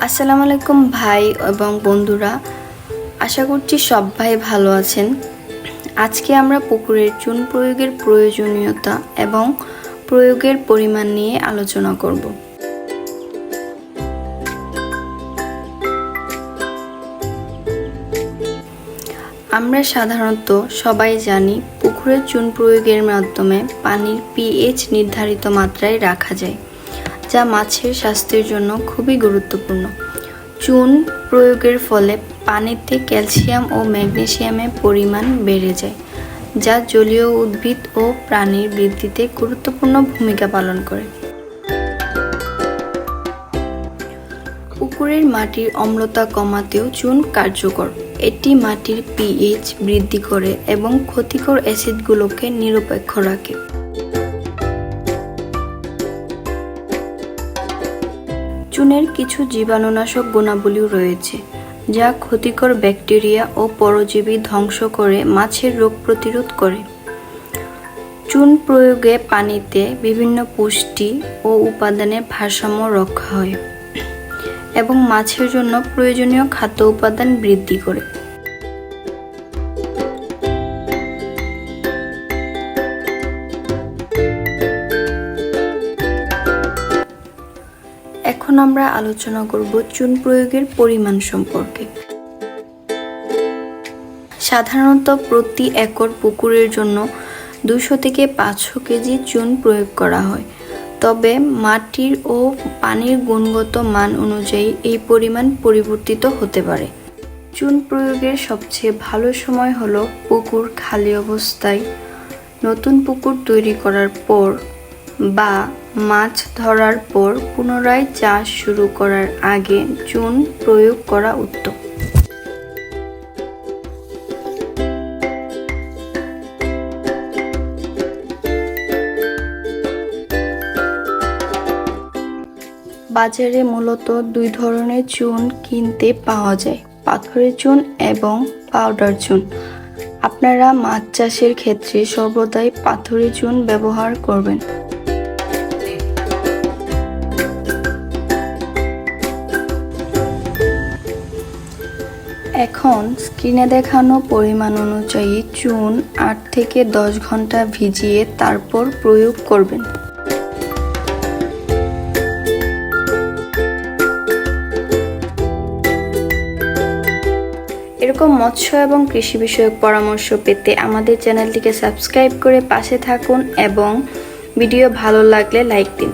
আসসালামু আলাইকুম ভাই এবং বন্ধুরা, আশা করছি সব ভাই ভালো আছেন। আজকে আমরা পুকুরের চুন প্রয়োগের প্রয়োজনীয়তা এবং প্রয়োগের পরিমাণ নিয়ে আলোচনা করব। আমরা সাধারণত সবাই জানি পুকুরের চুন প্রয়োগের মাধ্যমে পানির পিএইচ নির্ধারিত মাত্রায় রাখা যায়। যা মাছের স্বাস্থ্যের জন্য খুবই গুরুত্বপূর্ণ। চুন প্রয়োগের ফলে পানিতে ক্যালসিয়াম ও ম্যাগনেসিয়ামের পরিমাণ বেড়ে যায়, যা জলীয় উদ্ভিদ ও প্রাণীর বৃদ্ধিতে গুরুত্বপূর্ণ ভূমিকা পালন করে। পুকুরের মাটির অম্লতা কমাতেও চুন কার্যকর। এটি মাটির পিএইচ বৃদ্ধি করে এবং ক্ষতিকর অ্যাসিডগুলোকে নিরপেক্ষ রাখে। চুনের কিছু জীবাণুনাশক গুণাবলীও রয়েছে, যা ক্ষতিকর ব্যাকটেরিয়া ও পরজীবী ধ্বংস করে মাছের রোগ প্রতিরোধ করে। চুন প্রয়োগে পানিতে বিভিন্ন পুষ্টি ও উপাদানের ভারসাম্য রক্ষা হয় এবং মাছের জন্য প্রয়োজনীয় খাদ্য উপাদান বৃদ্ধি করে। এখন আমরা আলোচনা করব চুন প্রয়োগের পরিমাণ সম্পর্কে। সাধারণত প্রতি একর পুকুরের জন্য দুশো থেকে পাঁচশো কেজি চুন প্রয়োগ করা হয়। তবে মাটির ও পানির গুণগত মান অনুযায়ী এই পরিমাণ পরিবর্তিত হতে পারে। চুন প্রয়োগের সবচেয়ে ভালো সময় হলো পুকুর খালি অবস্থায়। নতুন পুকুর তৈরি করার পর বা মাছ ধরার পর পুনরায় চাষ শুরু করার আগে চুন প্রয়োগ করা উত্তম। বাজারে মূলত দুই ধরনের চুন কিনতে পাওয়া যায়, পাথরের চুন এবং পাউডার চুন। আপনারা মাছ চাষের ক্ষেত্রে সর্বদাই পাথরের চুন ব্যবহার করবেন। এখন স্ক্রিনে দেখানো পরিমাণ অনুযায়ী চুন আট থেকে দশ ঘণ্টা ভিজিয়ে তারপর প্রয়োগ করবেন। এরকম মৎস্য এবং কৃষি বিষয়ক পরামর্শ পেতে আমাদের চ্যানেলটিকে সাবস্ক্রাইব করে পাশে থাকুন এবং ভিডিও ভালো লাগলে লাইক দিন।